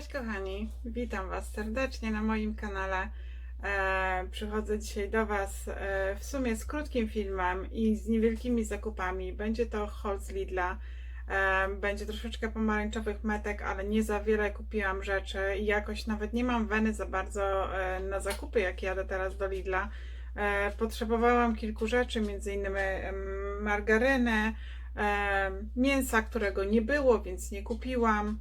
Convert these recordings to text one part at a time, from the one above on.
Cześć kochani, witam Was serdecznie na moim kanale. E, przychodzę dzisiaj do Was e, w sumie z krótkim filmem i z niewielkimi zakupami. Będzie to haul z Lidla. E, będzie troszeczkę pomarańczowych metek, ale nie za wiele kupiłam rzeczy i jakoś nawet nie mam weny za bardzo e, na zakupy, jak jadę teraz do Lidla. E, potrzebowałam kilku rzeczy, między innymi margarynę, e, mięsa, którego nie było, więc nie kupiłam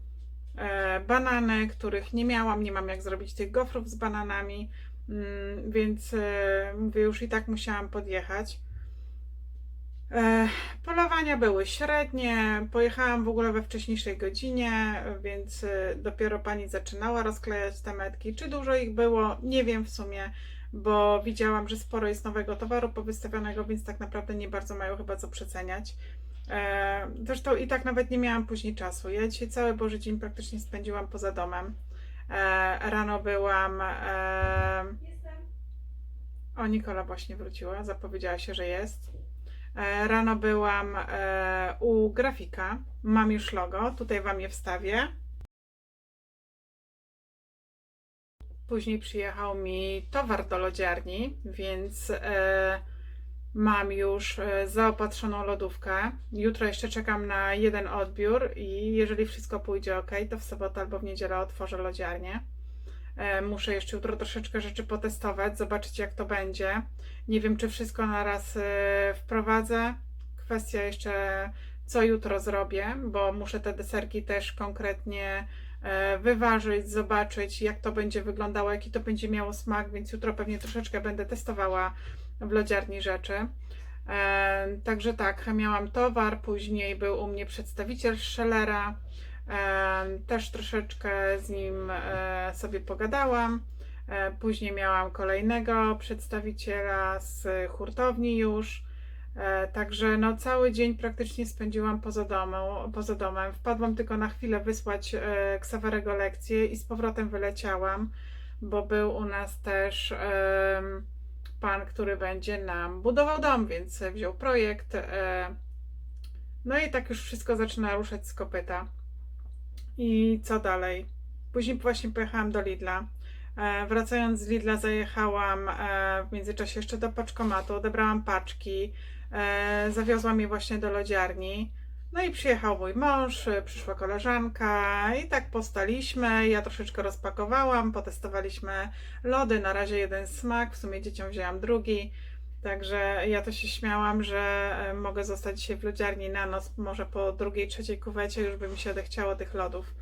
banany, których nie miałam, nie mam jak zrobić tych gofrów z bananami, mm, więc e, mówię, już i tak musiałam podjechać. E, Polowania były średnie, pojechałam w ogóle we wcześniejszej godzinie, więc e, dopiero pani zaczynała rozklejać te metki. Czy dużo ich było? Nie wiem w sumie, bo widziałam, że sporo jest nowego towaru powystawionego, więc tak naprawdę nie bardzo mają chyba co przeceniać. E, Zresztą i tak nawet nie miałam później czasu. Ja dzisiaj cały Boży dzień praktycznie spędziłam poza domem. E, Rano byłam. E, o, Nikola właśnie wróciła, zapowiedziała się, że jest. Rano byłam u grafika. Mam już logo, tutaj Wam je wstawię. Później przyjechał mi towar do lodziarni, więc mam już e, zaopatrzoną lodówkę. Jutro jeszcze czekam na jeden odbiór i jeżeli wszystko pójdzie ok, to w sobotę albo w niedzielę otworzę lodziarnię. E, Muszę jeszcze jutro troszeczkę rzeczy potestować, zobaczyć jak to będzie. Nie wiem, czy wszystko na raz e, wprowadzę. Kwestia jeszcze, co jutro zrobię, bo muszę te deserki też konkretnie wyważyć, zobaczyć, jak to będzie wyglądało, jaki to będzie miało smak, więc jutro pewnie troszeczkę będę testowała w lodziarni rzeczy. Także tak, miałam towar, później był u mnie przedstawiciel Schellera, też troszeczkę z nim e, sobie pogadałam. E, Później miałam kolejnego przedstawiciela z hurtowni już. E, Także no, cały dzień praktycznie spędziłam poza, domu, poza domem. Wpadłam tylko na chwilę wysłać Ksawerego lekcję i z powrotem wyleciałam, bo był u nas też em, pan, który będzie nam budował dom, więc wziął projekt. e, No i tak już wszystko zaczyna ruszać z kopyta. I co dalej? Później właśnie pojechałam do Lidla. E, Wracając z Lidla zajechałam e, w międzyczasie jeszcze do paczkomatu, odebrałam paczki, zawiozłam je właśnie do lodziarni. No i przyjechał mój mąż, przyszła koleżanka i tak postaliśmy. Ja troszeczkę rozpakowałam, potestowaliśmy lody, na razie jeden smak, w sumie dzieciom wzięłam drugi. Także ja to się śmiałam, że e, mogę zostać dzisiaj w lodziarni na noc, może po drugiej, trzeciej kuwecie już by mi się odechciało tych lodów.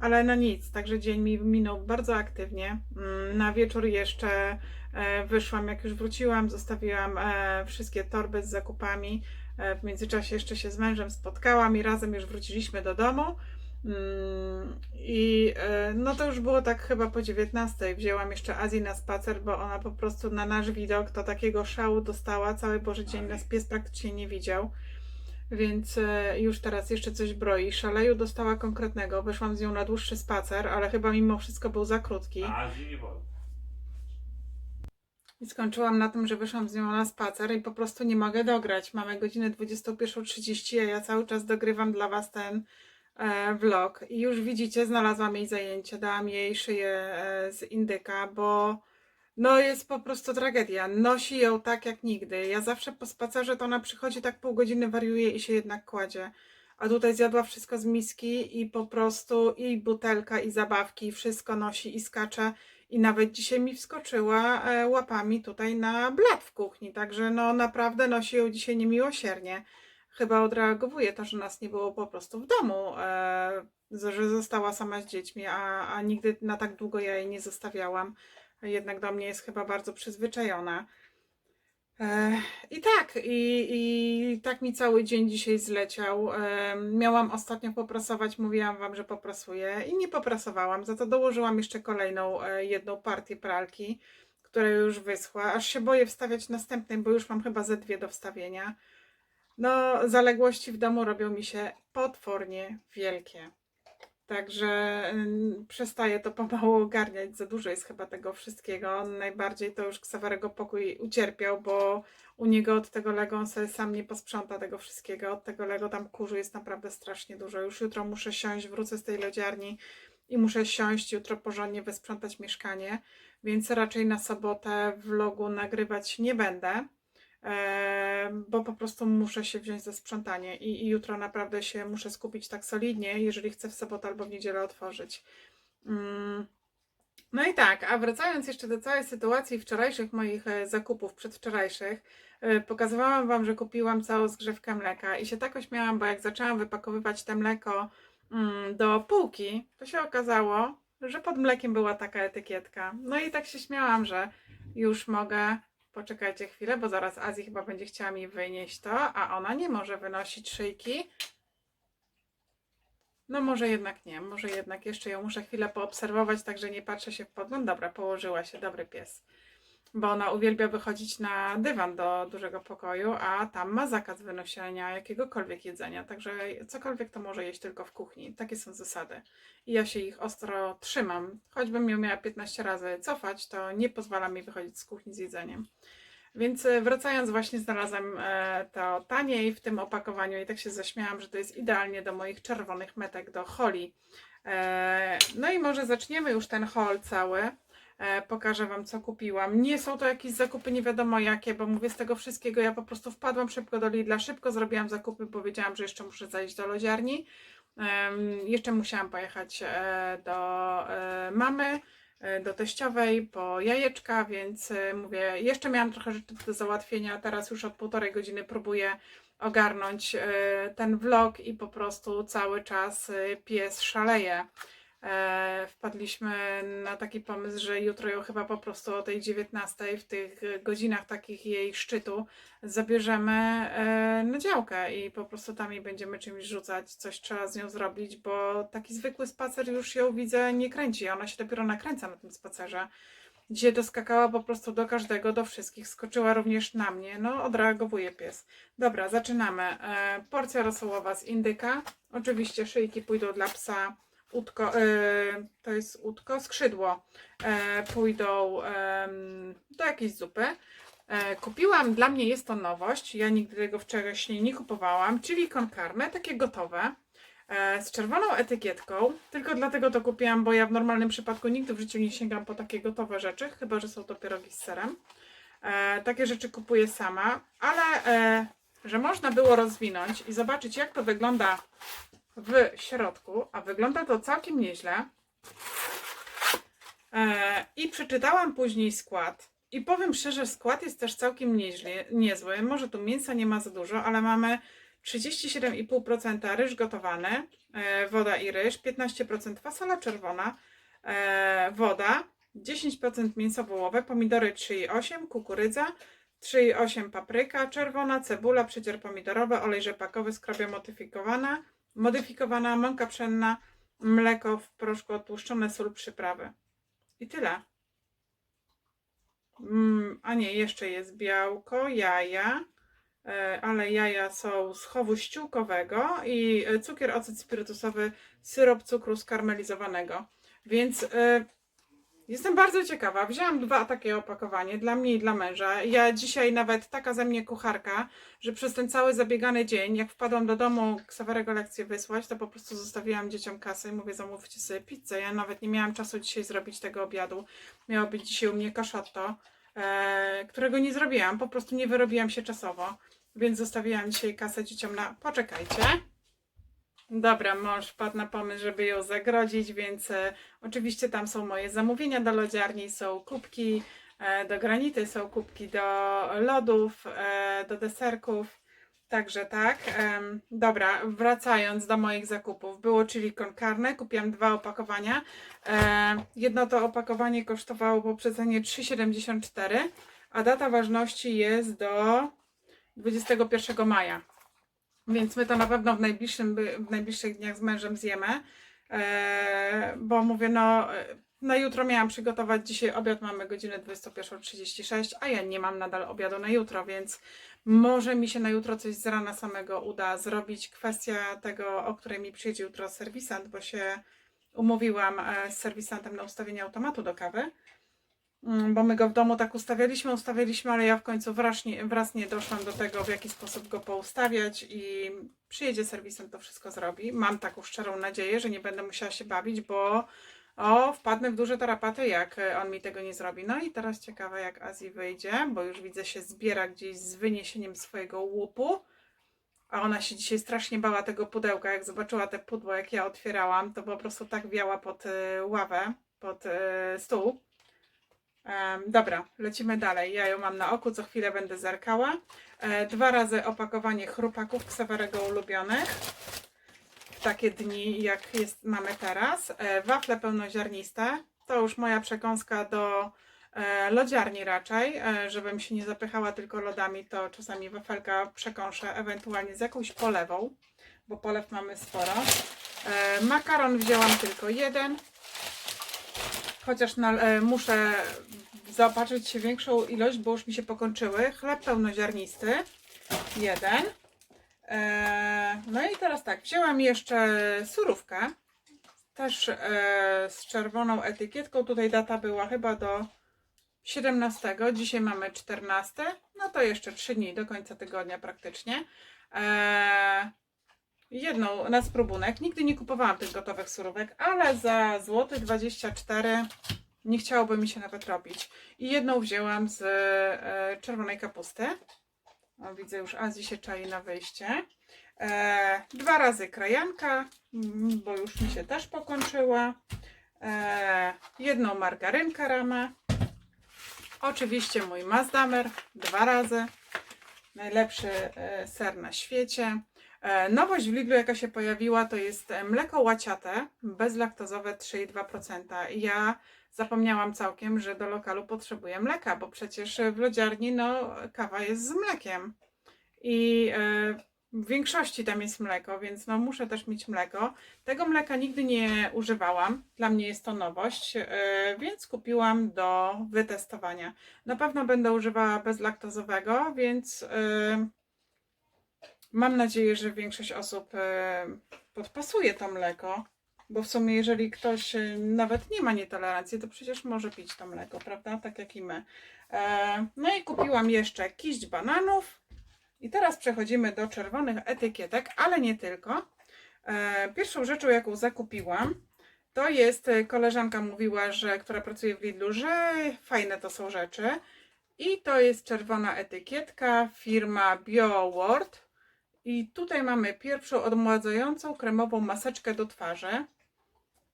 Ale no nic, także dzień mi minął bardzo aktywnie. Mm, Na wieczór jeszcze e, wyszłam, jak już wróciłam, zostawiłam e, wszystkie torby z zakupami. E, W międzyczasie jeszcze się z mężem spotkałam i razem już wróciliśmy do domu. Mm, I e, no to już było tak chyba po 19. Wzięłam jeszcze Azji na spacer, bo ona po prostu na nasz widok to takiego szału dostała. Cały Boży Dzień nas pies praktycznie nie widział. Więc e, już teraz jeszcze coś broi. Szaleju dostała konkretnego. Wyszłam z nią na dłuższy spacer, ale chyba mimo wszystko był za krótki. Azji nie wolno. I skończyłam na tym, że wyszłam z nią na spacer i po prostu nie mogę dograć. Mamy godzinę 21.30, a ja cały czas dogrywam dla Was ten e, vlog. I już widzicie, znalazłam jej zajęcie, dałam jej szyję e, z indyka, bo no jest po prostu tragedia. Nosi ją tak jak nigdy. Ja zawsze po spacerze to ona przychodzi tak pół godziny, wariuje i się jednak kładzie. A tutaj zjadła wszystko z miski i po prostu i butelka, i zabawki, i wszystko nosi i skacze. I nawet dzisiaj mi wskoczyła e, łapami tutaj na blat w kuchni. Także no naprawdę nosi ją dzisiaj niemiłosiernie. Chyba odreagowuje to, że nas nie było po prostu w domu, e, że została sama z dziećmi, a, a nigdy na tak długo ja jej nie zostawiałam. Jednak do mnie jest chyba bardzo przyzwyczajona. E, I tak, i, i tak mi cały dzień dzisiaj zleciał. E, Miałam ostatnio poprasować, mówiłam Wam, że poprasuję i nie poprasowałam. Za to dołożyłam jeszcze kolejną e, jedną partię pralki, która już wyschła. Aż się boję wstawiać następnej, bo już mam chyba ze dwie do wstawienia. No, zaległości w domu robią mi się potwornie wielkie. Także ym, przestaję to pomału ogarniać. Za dużo jest chyba tego wszystkiego. Najbardziej to już Ksawerego pokój ucierpiał, bo u niego od tego Lego on sobie sam nie posprząta tego wszystkiego. Od tego Lego tam kurzu jest naprawdę strasznie dużo. Już jutro muszę siąść, wrócę z tej lodziarni i muszę siąść jutro porządnie wysprzątać mieszkanie, więc raczej na sobotę vlogu nagrywać nie będę, bo po prostu muszę się wziąć za sprzątanie i, i jutro naprawdę się muszę skupić tak solidnie, jeżeli chcę w sobotę albo w niedzielę otworzyć. Mm. No i tak, a wracając jeszcze do całej sytuacji wczorajszych moich e, zakupów, przedwczorajszych, e, pokazywałam Wam, że kupiłam całą zgrzewkę mleka i się tak ośmiałam, bo jak zaczęłam wypakowywać te mleko mm, do półki, to się okazało, że pod mlekiem była taka etykietka. No i tak się śmiałam, że już mogę. Poczekajcie chwilę, bo zaraz Azji chyba będzie chciała mi wynieść to, a ona nie może wynosić szyjki. No może jednak nie, może jednak jeszcze ją muszę chwilę poobserwować, także nie patrzę się w podgląd. Dobra, położyła się, dobry pies. Bo ona uwielbia wychodzić na dywan do dużego pokoju, a tam ma zakaz wynoszenia jakiegokolwiek jedzenia, także cokolwiek to może jeść tylko w kuchni. Takie są zasady. I ja się ich ostro trzymam. Choćbym ją miała 15 razy cofać, to nie pozwala mi wychodzić z kuchni z jedzeniem. Więc e, wracając, właśnie znalazłam e, to taniej w tym opakowaniu i tak się zaśmiałam, że to jest idealnie do moich czerwonych metek, do holi. E, No i może zaczniemy już ten haul cały. E, Pokażę Wam, co kupiłam. Nie są to jakieś zakupy nie wiadomo jakie, bo mówię z tego wszystkiego. Ja po prostu wpadłam szybko do Lidla, szybko zrobiłam zakupy, bo wiedziałam, że jeszcze muszę zajść do lodziarni. Jeszcze musiałam pojechać e, do e, mamy do teściowej po jajeczka, więc mówię, jeszcze miałam trochę rzeczy do załatwienia, teraz już od półtorej godziny próbuję ogarnąć ten vlog i po prostu cały czas pies szaleje. E, Wpadliśmy na taki pomysł, że jutro ją chyba po prostu o tej 19 w tych godzinach takich jej szczytu zabierzemy e, na działkę i po prostu tam jej będziemy czymś rzucać, coś trzeba z nią zrobić, bo taki zwykły spacer już ją widzę nie kręci, ona się dopiero nakręca na tym spacerze. Dzisiaj doskakała po prostu do każdego, do wszystkich, skoczyła również na mnie, no odreagowuje pies. Dobra, zaczynamy. E, porcja rosołowa z indyka, oczywiście szyjki pójdą dla psa, udko, e, to jest udko, skrzydło e, pójdą do jakiejś zupy. E, Kupiłam, dla mnie jest to nowość, ja nigdy tego wcześniej nie kupowałam, czyli konkarne, takie gotowe, z czerwoną etykietką. Tylko dlatego to kupiłam, bo ja w normalnym przypadku nigdy w życiu nie sięgam po takie gotowe rzeczy, chyba że są to pierogi z serem. Takie rzeczy kupuję sama, ale że można było rozwinąć i zobaczyć, jak to wygląda w środku, a wygląda to całkiem nieźle. E, I przeczytałam później skład. I powiem szczerze, skład jest też całkiem nieźle, niezły. Może tu mięsa nie ma za dużo, ale mamy 37,5% ryż gotowany, e, woda i ryż, 15% fasola czerwona, e, woda, 10% mięso wołowe, pomidory 3,8, kukurydza, 3,8 papryka czerwona, cebula, przecier pomidorowy, olej rzepakowy, skrobia modyfikowana, modyfikowana mąka pszenna, mleko w proszku otłuszczone, sól, przyprawy. I tyle. Mm, a nie, jeszcze jest białko, jaja, e, ale jaja są z chowu ściółkowego i e, cukier, ocet spirytusowy, syrop cukru skarmelizowanego. Więc e, jestem bardzo ciekawa. Wzięłam dwa takie opakowanie dla mnie i dla męża. Ja dzisiaj nawet taka ze mnie kucharka, że przez ten cały zabiegany dzień, jak wpadłam do domu Ksawerego lekcję wysłać, to po prostu zostawiłam dzieciom kasę i mówię, zamówcie sobie pizzę. Ja nawet nie miałam czasu dzisiaj zrobić tego obiadu. Miało być dzisiaj u mnie kaszotto, e, którego nie zrobiłam, po prostu nie wyrobiłam się czasowo, więc zostawiłam dzisiaj kasę dzieciom na... Poczekajcie. Dobra, mąż wpadł na pomysł, żeby ją zagrodzić, więc e, oczywiście tam są moje zamówienia do lodziarni, są kubki e, do granity, są kubki do lodów, e, do deserków. Także tak. dobra, wracając do moich zakupów. Było chili con carne, kupiłam dwa opakowania. E, jedno to opakowanie kosztowało po przecenie 3,74, a data ważności jest do 21 maja. Więc my to na pewno w, najbliższym, w najbliższych dniach z mężem zjemy. E, bo mówię, no e, na jutro miałam przygotować, dzisiaj obiad mamy godzinę 21.36, a ja nie mam nadal obiadu na jutro, więc może mi się na jutro coś z rana samego uda zrobić. Kwestia tego, o której mi przyjedzie jutro serwisant, bo się umówiłam e, z serwisantem na ustawienie automatu do kawy. Mm, bo my go w domu tak ustawialiśmy, ustawialiśmy, ale ja w końcu wraz nie, wraz nie doszłam do tego, w jaki sposób go poustawiać i przyjedzie serwisem, to wszystko zrobi. Mam taką szczerą nadzieję, że nie będę musiała się bawić, bo o, wpadnę w duże tarapaty, jak on mi tego nie zrobi. No i teraz ciekawe, jak Azji wyjdzie, bo już widzę, się zbiera gdzieś z wyniesieniem swojego łupu. A ona się dzisiaj strasznie bała tego pudełka. Jak zobaczyła te pudło, jak ja otwierałam, to po prostu tak wiała pod e, ławę, pod e, stół. Dobra, lecimy dalej. Ja ją mam na oku, co chwilę będę zerkała. E, dwa razy opakowanie chrupaków Ksawerego ulubionych. Takie dni, jak jest, mamy teraz. E, wafle pełnoziarniste. To już moja przekąska do e, lodziarni raczej, żebym się nie zapychała tylko lodami, to czasami wafelka przekąszę, ewentualnie z jakąś polewą, bo polew mamy sporo. Makaron wzięłam tylko jeden, chociaż na, e, muszę zaopatrzyć się większą ilość, bo już mi się pokończyły. Chleb pełnoziarnisty, jeden. E, no i teraz tak, wzięłam jeszcze surówkę, też e, z czerwoną etykietką. Tutaj data była chyba do 17, dzisiaj mamy 14, no to jeszcze 3 dni do końca tygodnia praktycznie. Eee, jedną na spróbunek. Nigdy nie kupowałam tych gotowych surówek, ale za złoty 24 nie chciałoby mi się nawet robić. I jedną wzięłam z e, czerwonej kapusty. O, widzę już Azji się czai na wyjście. E, dwa razy krajanka, bo już mi się też pokończyła. E, jedną margarynkę ramę. Oczywiście mój Mazdamer dwa razy. Najlepszy e, ser na świecie. E, Nowość w Lidlu, jaka się pojawiła, to jest e, mleko łaciate, bezlaktozowe 3,2%. I Ja zapomniałam całkiem, że do lokalu potrzebuję mleka, bo przecież w lodziarni no, kawa jest z mlekiem. I e, w większości tam jest mleko, więc no, muszę też mieć mleko. Tego mleka nigdy nie używałam. Dla mnie jest to nowość, więc kupiłam do wytestowania. Na pewno będę używała bezlaktozowego, więc mam nadzieję, że większość osób e, podpasuje to mleko. Bo w sumie, jeżeli ktoś e, nawet nie ma nietolerancji, to przecież może pić to mleko, prawda? Tak jak i my. E, No i kupiłam jeszcze kiść bananów. I teraz przechodzimy do czerwonych etykietek, ale nie tylko. Pierwszą rzeczą, jaką zakupiłam, to jest, koleżanka mówiła, że, która pracuje w Lidlu, że fajne to są rzeczy. I to jest czerwona etykietka, firma BioWord. I tutaj mamy pierwszą odmładzającą kremową maseczkę do twarzy.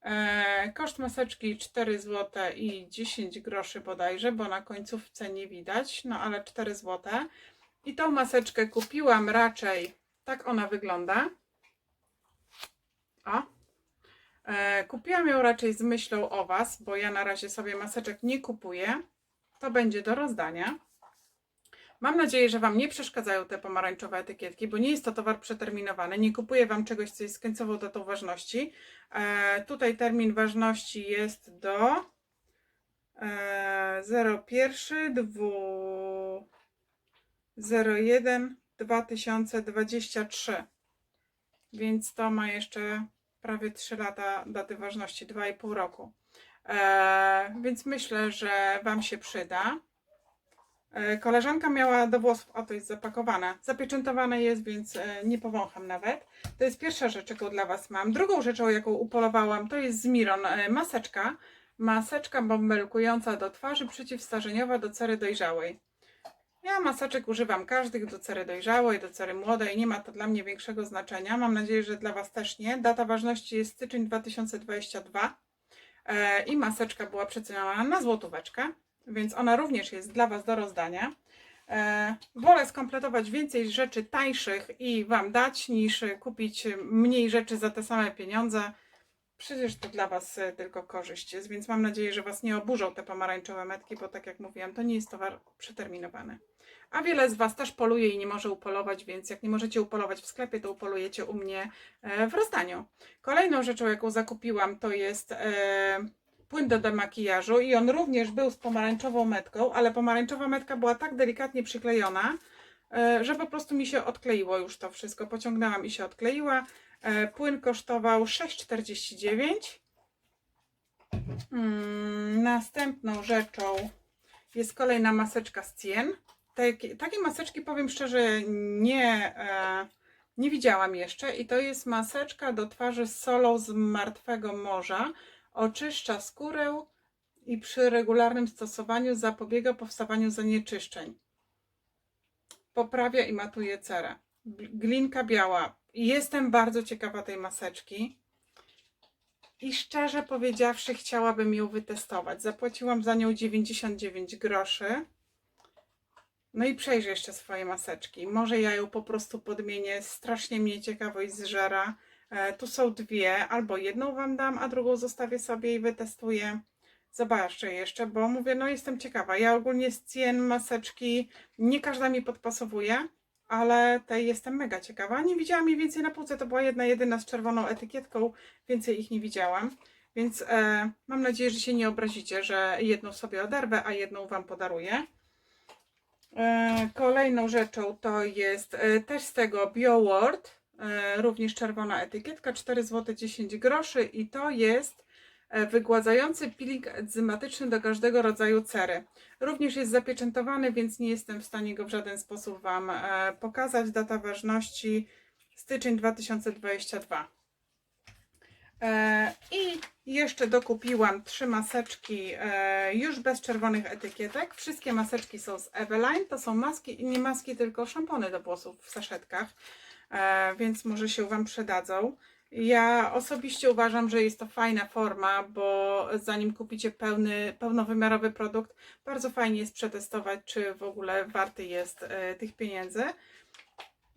E, koszt maseczki 4 zł i 10 groszy bodajże, bo na końcówce nie widać, no ale 4 zł. I tą maseczkę kupiłam raczej, tak ona wygląda. O. E, kupiłam ją raczej z myślą o Was, bo ja na razie sobie maseczek nie kupuję. To będzie do rozdania. Mam nadzieję, że Wam nie przeszkadzają te pomarańczowe etykietki, bo nie jest to towar przeterminowany. Nie kupuję Wam czegoś, co jest z końcową datą ważności. E, tutaj termin ważności jest do e, 01 2 01 2023. Więc to ma jeszcze prawie 3 lata daty ważności, 2,5 roku. E, więc myślę, że Wam się przyda. E, Koleżanka miała do włosów, o to jest zapakowane. Zapieczętowane jest, więc e, nie powącham nawet. To jest pierwsza rzecz, jaką dla Was mam. Drugą rzeczą, jaką upolowałam, to jest z Miron e, maseczka. Maseczka bąbelkująca do twarzy, przeciwstarzeniowa do cery dojrzałej. Ja maseczek używam każdych do cery dojrzałej, do cery młodej. Nie ma to dla mnie większego znaczenia. Mam nadzieję, że dla Was też nie. Data ważności jest styczeń 2022 e, i maseczka była przeceniona na złotóweczkę więc ona również jest dla Was do rozdania. E, wolę skompletować więcej rzeczy tańszych i Wam dać, niż kupić mniej rzeczy za te same pieniądze. Przecież to dla Was e, tylko korzyść jest, więc mam nadzieję, że Was nie oburzą te pomarańczowe metki, bo tak jak mówiłam, to nie jest towar przeterminowany. A wiele z Was też poluje i nie może upolować, więc jak nie możecie upolować w sklepie, to upolujecie u mnie e, w rozdaniu. Kolejną rzeczą, jaką zakupiłam, to jest płyn do demakijażu i on również był z pomarańczową metką, ale pomarańczowa metka była tak delikatnie przyklejona, e, że po prostu mi się odkleiło już to wszystko. Pociągnęłam i się odkleiła. E, Płyn kosztował 6,49. Mm, Następną rzeczą jest kolejna maseczka z Cien. Takie, takie maseczki, powiem szczerze, nie, e, nie widziałam jeszcze. I to jest maseczka do twarzy z solą z martwego morza. Oczyszcza skórę i przy regularnym stosowaniu zapobiega powstawaniu zanieczyszczeń. Poprawia i matuje cerę. Glinka biała. Jestem bardzo ciekawa tej maseczki. I szczerze powiedziawszy, chciałabym ją wytestować. Zapłaciłam za nią 99 groszy. No i przejrzę jeszcze swoje maseczki. Może ja ją po prostu podmienię. Strasznie mnie ciekawość zżera. E, tu są dwie, albo jedną Wam dam, a drugą zostawię sobie i wytestuję. Zobaczę jeszcze, bo mówię, no jestem ciekawa. Ja ogólnie z cien maseczki nie każda mi podpasowuje, ale tej jestem mega ciekawa. Nie widziałam jej więcej na półce, to była jedna jedyna z czerwoną etykietką, więcej ich nie widziałam. Więc e, mam nadzieję, że się nie obrazicie, że jedną sobie oderwę, a jedną Wam podaruję. E, kolejną rzeczą to jest e, też z tego BioWord, również czerwona etykietka, 4 zł 10 groszy i to jest e, wygładzający peeling enzymatyczny do każdego rodzaju cery. Również jest zapieczętowany, więc nie jestem w stanie go w żaden sposób Wam e, pokazać. Data ważności styczeń 2022. E, I jeszcze dokupiłam trzy maseczki e, już bez czerwonych etykietek. Wszystkie maseczki są z Eveline. To są maski, nie maski, tylko szampony do włosów w saszetkach, e, więc może się Wam przydadzą. Ja osobiście uważam, że jest to fajna forma, bo zanim kupicie pełny, pełnowymiarowy produkt, bardzo fajnie jest przetestować, czy w ogóle warty jest e, tych pieniędzy.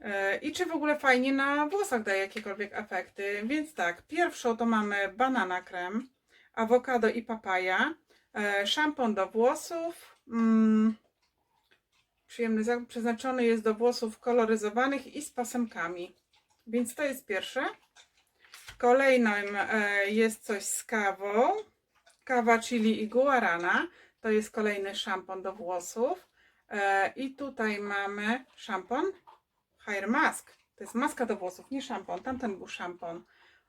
E, I czy w ogóle fajnie na włosach daje jakiekolwiek efekty. Więc tak, pierwszą to mamy banana krem, awokado i papaja, e, szampon do włosów. Przyjemny zakup przeznaczony jest do włosów koloryzowanych i z pasemkami. Więc to jest pierwsze. Kolejnym e, jest coś z kawą. Kawa chili i guarana. To jest kolejny szampon do włosów. E, I tutaj mamy szampon Hair Mask. To jest maska do włosów, nie szampon. Tamten był szampon.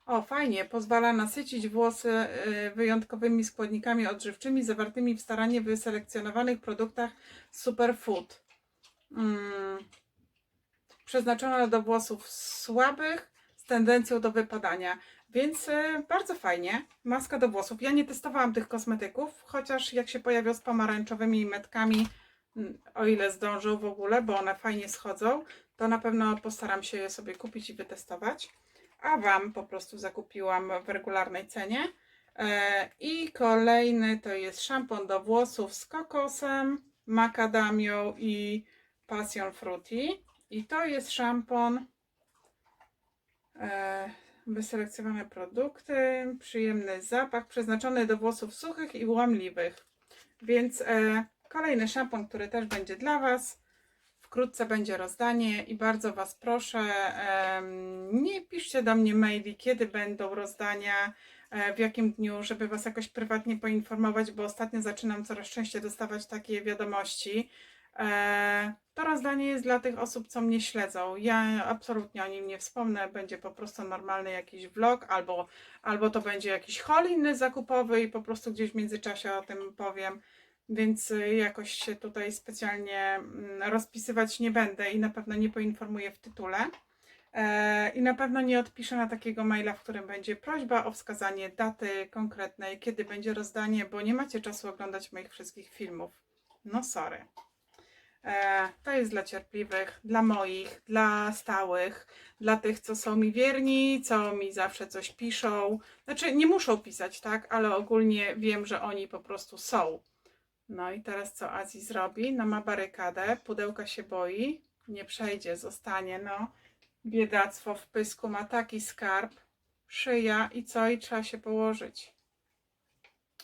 O, fajnie. Pozwala nasycić włosy y, wyjątkowymi składnikami odżywczymi zawartymi w starannie wyselekcjonowanych produktach Superfood. Mm. Do włosów słabych z tendencją do wypadania. Więc y, bardzo fajnie. Maska do włosów. Ja nie testowałam tych kosmetyków, chociaż jak się pojawią z pomarańczowymi metkami, mm, o ile zdążą w ogóle, bo one fajnie schodzą, to na pewno postaram się je sobie kupić i wytestować. A Wam po prostu zakupiłam w regularnej cenie. E, I kolejny to jest szampon do włosów z kokosem, makadamią i passion fruity. I to jest szampon. E, wyselekcjonowane produkty, przyjemny zapach, przeznaczony do włosów suchych i łamliwych. Więc e, kolejny szampon, który też będzie dla Was. Wkrótce będzie rozdanie i bardzo Was proszę, em, nie piszcie do mnie maili, kiedy będą rozdania, e, w jakim dniu, żeby Was jakoś prywatnie poinformować, bo ostatnio zaczynam coraz częściej dostawać takie wiadomości. E, To rozdanie jest dla tych osób, co mnie śledzą. Ja absolutnie o nim nie wspomnę. Będzie po prostu normalny jakiś vlog, albo, albo to będzie jakiś haul inny zakupowy i po prostu gdzieś w międzyczasie o tym powiem. Więc y, jakoś się tutaj specjalnie mm, rozpisywać nie będę i na pewno nie poinformuję w tytule. E, I na pewno nie odpiszę na takiego maila, w którym będzie prośba o wskazanie daty konkretnej, kiedy będzie rozdanie, bo nie macie czasu oglądać moich wszystkich filmów. No sorry. E, To jest dla cierpliwych, dla moich, dla stałych, dla tych, co są mi wierni, co mi zawsze coś piszą. Znaczy, nie muszą pisać, tak, ale ogólnie wiem, że oni po prostu są. No i teraz co Azji zrobi? No ma barykadę, pudełka się boi, nie przejdzie, zostanie, no. Biedactwo w pysku, ma taki skarb, szyja i co? I trzeba się położyć.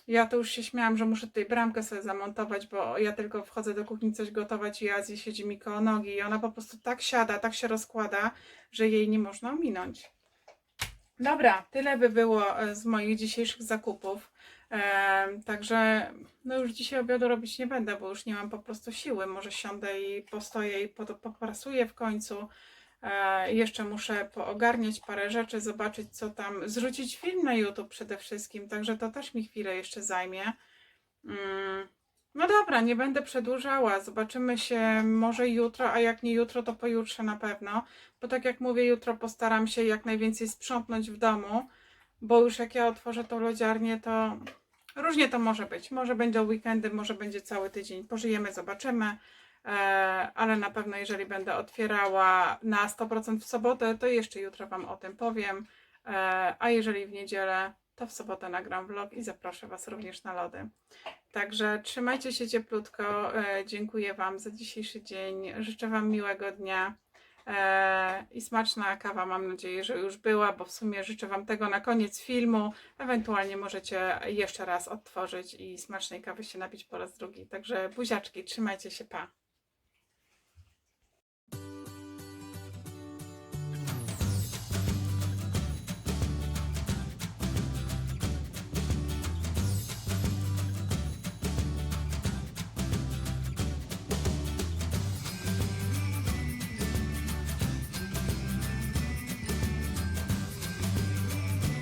Ja to już się śmiałam, że muszę tutaj bramkę sobie zamontować, bo ja tylko wchodzę do kuchni coś gotować i Azji siedzi mi koło nogi i ona po prostu tak siada, tak się rozkłada, że jej nie można ominąć. Dobra, tyle by było e, z moich dzisiejszych zakupów. Także no już dzisiaj obiadu robić nie będę, bo już nie mam po prostu siły. Może siądę i postoję i po- poprasuję w końcu. E, jeszcze muszę poogarniać parę rzeczy, zobaczyć co tam, zrzucić film na YouTube przede wszystkim, także to też mi chwilę jeszcze zajmie. Mm, No dobra, nie będę przedłużała. Zobaczymy się może jutro, a jak nie jutro, to pojutrze na pewno. Bo tak jak mówię, jutro postaram się jak najwięcej sprzątnąć w domu, bo już jak ja otworzę tą lodziarnię, to różnie to może być. Może będą weekendy, może będzie cały tydzień. Pożyjemy, zobaczymy. E, ale na pewno, jeżeli będę otwierała na 100% w sobotę, to jeszcze jutro Wam o tym powiem. E, a jeżeli w niedzielę, to w sobotę nagram vlog i zaproszę Was również na lody. Także trzymajcie się cieplutko. E, dziękuję Wam za dzisiejszy dzień. Życzę Wam miłego dnia. I smaczna kawa, mam nadzieję, że już była, bo w sumie życzę Wam tego na koniec filmu. Ewentualnie możecie jeszcze raz odtworzyć i smacznej kawy się napić po raz drugi. Także buziaczki, trzymajcie się, pa.